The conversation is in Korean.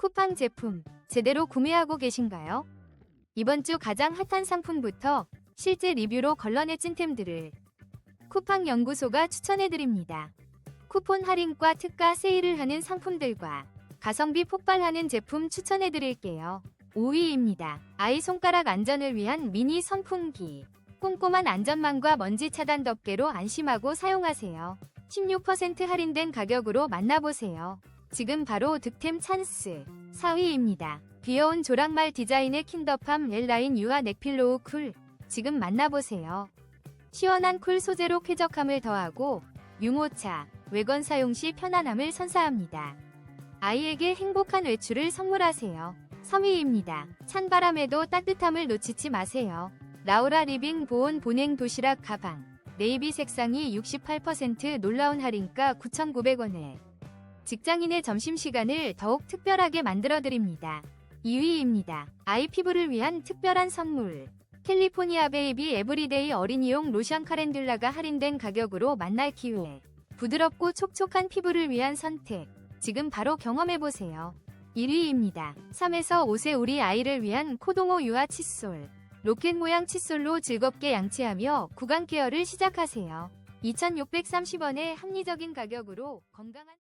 쿠팡 제품 제대로 구매하고 계신가요? 이번 주 가장 핫한 상품부터 실제 리뷰로 걸러내 찐템들을 쿠팡 연구소가 추천해드립니다. 쿠폰 할인과 특가 세일을 하는 상품들과 가성비 폭발하는 제품 추천해드릴게요. 5위입니다. 아이 손가락 안전을 위한 미니 선풍기. 꼼꼼한 안전망과 먼지 차단 덮개로 안심하고 사용하세요. 16% 할인된 가격으로 만나보세요. 지금 바로 득템 찬스. 4위입니다. 귀여운 조랑말 디자인의 킨더팜 렐라인 유아 넥필로우 쿨. 지금 만나보세요. 시원한 쿨 소재로 쾌적함을 더하고 유모차, 외건 사용 시 편안함을 선사합니다. 아이에게 행복한 외출을 선물하세요. 3위입니다. 찬바람에도 따뜻함을 놓치지 마세요. 라우라 리빙 보온 보냉 도시락 가방. 네이비 색상이 68% 놀라운 할인가 9,900원에 직장인의 점심시간을 더욱 특별하게 만들어드립니다. 2위입니다. 아이 피부를 위한 특별한 선물. 캘리포니아 베이비 에브리데이 어린이용 로션 카렌듈라가 할인된 가격으로 만날 기회. 부드럽고 촉촉한 피부를 위한 선택. 지금 바로 경험해보세요. 1위입니다. 3에서 5세 우리 아이를 위한 코동호 유아 칫솔. 로켓 모양 칫솔로 즐겁게 양치하며 구강 케어를 시작하세요. 2,630원의 합리적인 가격으로 건강한